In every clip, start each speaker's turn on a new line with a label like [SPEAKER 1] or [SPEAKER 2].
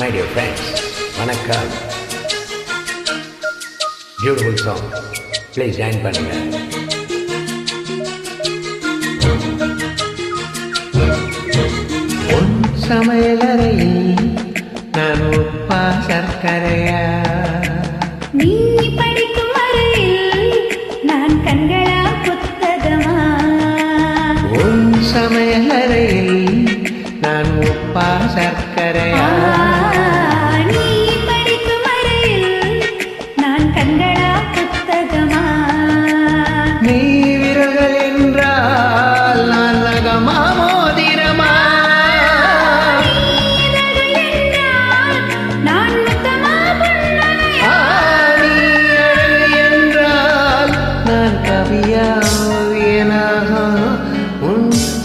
[SPEAKER 1] My dear friends வணக்கம். Beautiful song please join பண்ணுங்கள் உன் சமையலறையில் நான் உப்பா சர்க்கரையா?
[SPEAKER 2] நீ படிக்கும் வரையில் நான் கண்களா புத்தகமா?
[SPEAKER 1] உன் சமையலறையில் நான் உப்பா சர்க்கரையா?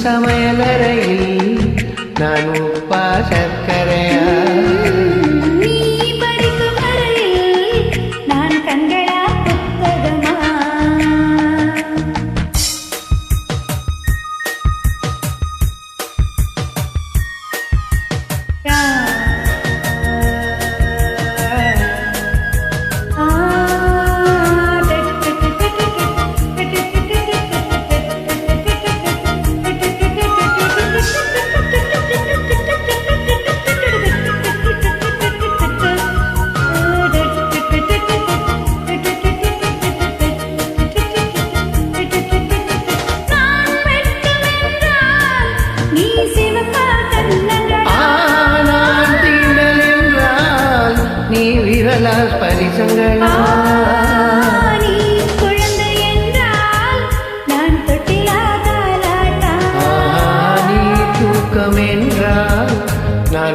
[SPEAKER 1] சமையலறையில் நான் உப்ப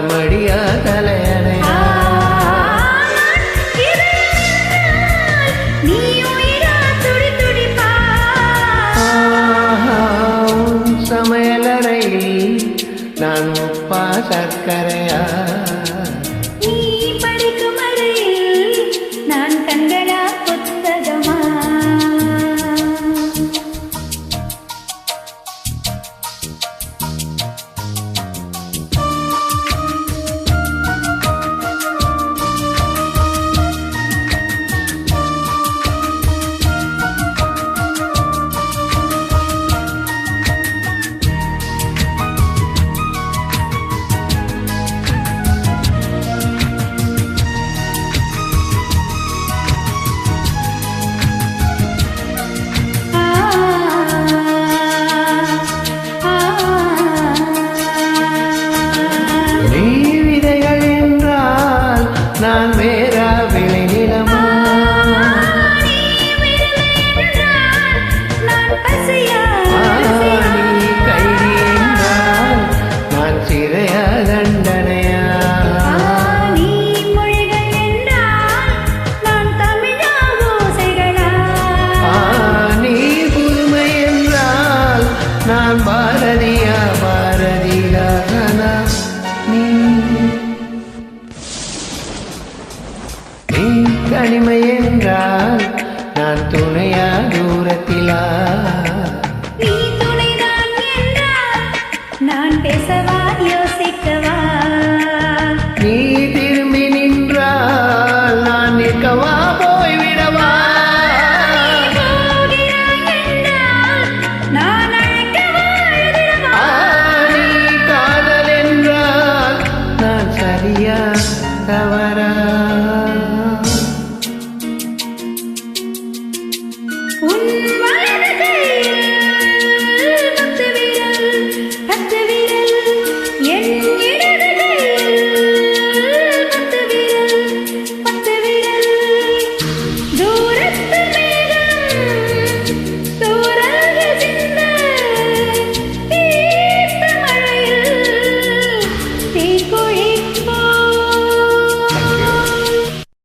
[SPEAKER 1] மடியா தலையணையா சமையலறையில் நான் முப்பா சர்க்கரையா?
[SPEAKER 2] நான்
[SPEAKER 1] பாரதியா பாரதிதானா நீ. நீ என்றால் நான் துணையா தூரத்திலா? fellow